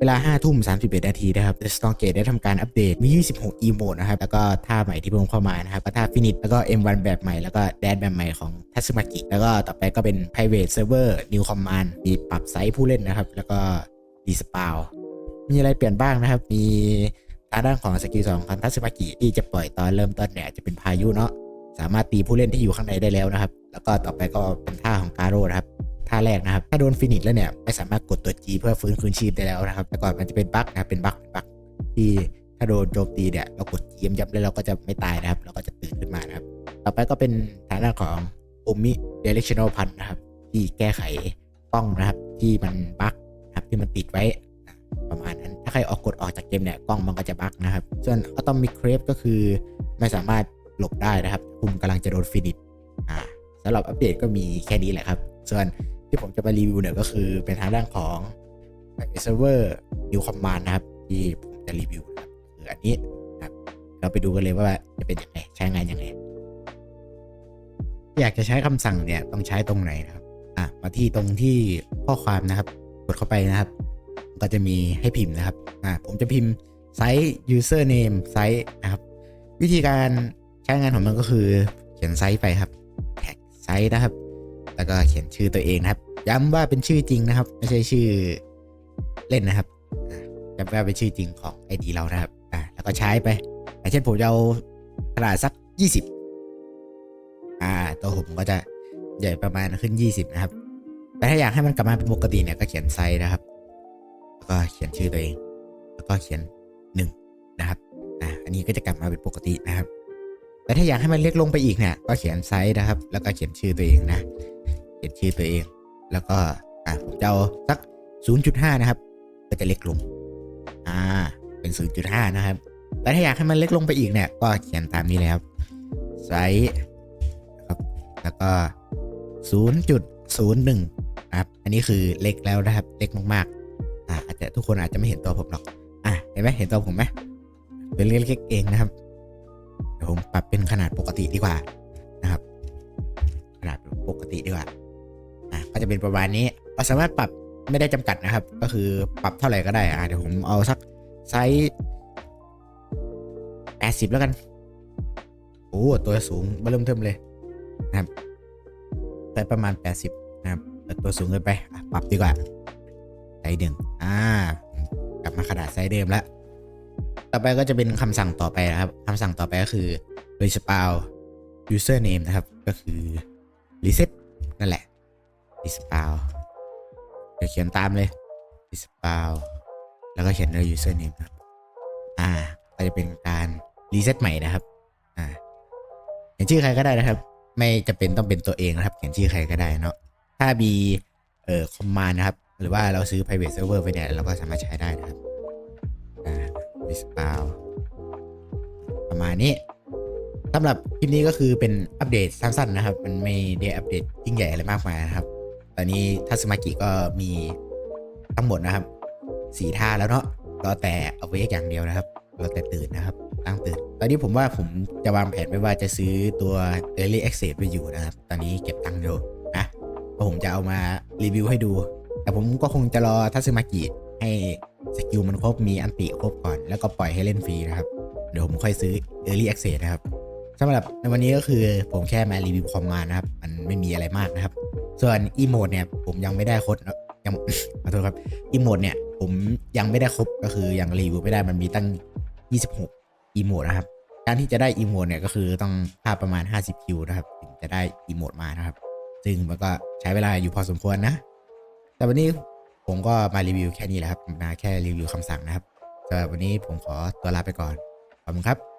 เวลา5ทุ่ม31นาทีนะครับ The Stormgate ได้ทำการอัปเดตมี 26 e m o d e นะครับ แล้วก็ท่าใหม่ที่เพิ่มเข้ามานะครับ ก็ท่า Finish แล้วก็ M1 แบบใหม่ แล้วก็ Dash แบบใหม่ของ Tatsumaki แล้วก็ต่อไปก็เป็น Private Server New Command มีปรับไซส์ผู้เล่นนะครับ แล้วก็ Despawn มีอะไรเปลี่ยนบ้างนะครับ มีทางด้านของสกิลสองของทัศมากิที่จะปล่อยตอนเริ่มต้นเนี่ยจะเป็นพายุเนาะ สามารถตีผู้เล่นที่อยู่ข้างในได้แล้วนะครับ แล้วก็ต่อไปก็เป็นท่าของการโร่นะครับ ท่าแรกนะครับ ถ้าโดนฟินิชแล้วเนี่ยไม่สามารถกดตัว G เพื่อฟื้นคืนชีพได้แล้วนะครับ แต่ก่อนมันจะเป็นบั๊กนะครับเป็นบั๊กเป็นบั๊กที่ถ้าโดนโจมตีเนี่ยเรากด G ย้ำๆแล้วเราก็จะไม่ตายนะครับ เราก็จะตื่นขึ้นมานะครับ ต่อไปก็เป็นทางด้านของโอมิเดเร c t i o n a l พันนะครับ ที่แก้ไขป้องนะครับ ที่มันบั๊กนะครับที่มันติดไว้ประมาณนั้น ถ้าใครออกกดออกจากเกมเนี่ยกล้องมันก็จะบั๊กนะครับ ส่วน Atomic Crave ก็คือไม่สามารถหลบได้นะครับ คุณกำลังจะโดนฟินิชอ่าสำหรับอัปเดตก็มีแค่นี้แหละครับ ส่วน ที่ผมจะมารีวิวเนี่ยก็คือเป็นทางด้านของ Server New Command นะครับ ที่ผมจะรีวิวนะครับคืออันนี้นะครับ เราไปดูกันเลยว่าจะเป็นยังไงใช้งานยังไง อยากจะใช้คำสั่งเนี่ยต้องใช้ตรงไหนนะครับอะมาที่ตรงที่ข้อความนะครับ กดเข้าไปนะครับ ก็จะมีให้พิมพ์นะครับอ่าผมจะพิมพ์ไซต์ username ไซต์นะครับ วิธีการใช้งานของมันก็คือเขียนไซต์ไปครับแท็กไซต์นะครับ แล้วก็เขียนชื่อตัวเองนะครับ ย้ำว่าเป็นชื่อจริงนะครับ ไม่ใช่ชื่อเล่นนะครับอ่าย้ำว่าเป็นชื่อจริงของ ID เรานะครับ อ่าแล้วก็ใช้ไปอย่างเช่นผมจะเอาขนาดสัก 20 อ่า ตัวผมก็จะใหญ่ประมาณขึ้น 20 นะครับ แต่ถ้าอยากให้มันกลับมาเป็นปกติเนี่ยก็เขียนไซส์นะครับ แล้วก็เขียนชื่อตัวเอง แล้วก็เขียนหนึ่งนะครับ อ่า อันนี้ก็จะกลับมาเป็นปกตินะครับ แต่ถ้าอยากให้มันเล็กลงไปอีกเนี่ย ก็เขียนไซส์นะครับ แล้วก็เขียนชื่อตัวเองนะ เขียนชื่อตัวเอง แล้วก็อ่าผมจะเอาสัก 0.5 นะครับ ก็จะเล็กลง อ่า เป็น 0.5 นะครับ แต่ถ้าอยากให้มันเล็กลงไปอีกเนี่ย ก็เขียนตามนี้เลยครับไซส์ครับแล้วก็ 0.01นะครับ อันนี้คือเล็กแล้วนะครับ เล็กมากๆ อ่าอาจจะทุกคนอาจจะไม่เห็นตัวผมหรอก อะเห็นไหมเห็นตัวผมไหมเป็นเล็กๆเองนะครับเดี๋ยวผมปรับเป็นขนาดปกติดีกว่านะครับ ขนาดปกติดีกว่า อะก็จะเป็นประมาณนี้เราสามารถปรับไม่ได้จำกัดนะครับ ก็คือปรับเท่าไหร่ก็ได้อะเดี๋ยวผมเอาสักไซส์80แล้วกันโอ้ตัวสูงเริ่มเทิมเลยนะครับแต่ประมาณ80นะครับแต่ตัวสูงเกินไปปรับดีกว่าไซส์หนึ่งอ่ากลับมาขนาดไซส์เดิมแล้วต่อไปก็จะเป็นคำสั่งต่อไปนะครับคำสั่งต่อไปก็คือ respawn username นะครับ ก็คือ reset นั่นแหละ respawn เดี๋ยวเขียนตามเลย respawn แล้วก็เขียนด้วย username ครับ อ่า ก็จะเป็นการ reset ใหม่นะครับ อ่าเขียนชื่อใครก็ได้นะครับ ไม่จะเป็นต้องเป็นตัวเองนะครับ เขียนชื่อใครก็ได้เนาะ ถ้ามีเอ่อคอมมานด์นะครับ หรือว่าเราซื้อ private server ไปเนี่ยเราก็สามารถใช้ได้นะครับ อ่า respawn ประมาณนี้สำหรับคลิปนี้ก็คือเป็นอัปเดตสั้นๆนะครับ มันไม่ได้อัปเดตยิ่งใหญ่อะไรมากมายนะครับ ตอนนี้ทัศมากิก็มีทั้งหมดนะครับสี่ท่าแล้วเนาะรอแต่เอาไว้อย่างเดียวนะครับรอแต่ตื่นนะครับ ตั้งตื่น ตอนนี้ผมว่าผมจะวางแผนไว้ว่าจะซื้อตัว Early Access ไปอยู่นะครับ ตอนนี้เก็บตังค์อยู่นะพราะผมจะเอามารีวิวให้ดู แต่ผมก็คงจะรอทัศมากิให้สกิลมันครบมีอันติครบก่อน แล้วก็ปล่อยให้เล่นฟรีนะครับ เดี๋ยวผมค่อยซื้อ Early Access นะครับสำหรับในวันนี้ก็คือผมแค่มารีวิวคอมมานะครับ มันไม่มีอะไรมากนะครับ ส่วนอีโมดเนี่ยผมยังไม่ได้ครบนะยังขอโทษครับอีโมดเนี่ยผมยังไม่ได้ครบก็คือยังรีวิวไม่ได้มันมีตั้ง 26อีโมดนะครับ การที่จะได้อีโมดเนี่ยก็คือต้องภาพประมาณ 50 คิวนะครับถึงจะได้อีโมดมานะครับ ซึ่งมันก็ใช้เวลาอยู่พอสมควรนะ แต่วันนี้ผมก็มารีวิวแค่นี้แหละครับ มาแค่รีวิวคำสั่งนะครับสำหรับวันนี้ผมขอตัวลาไปก่อน ขอบคุณครับ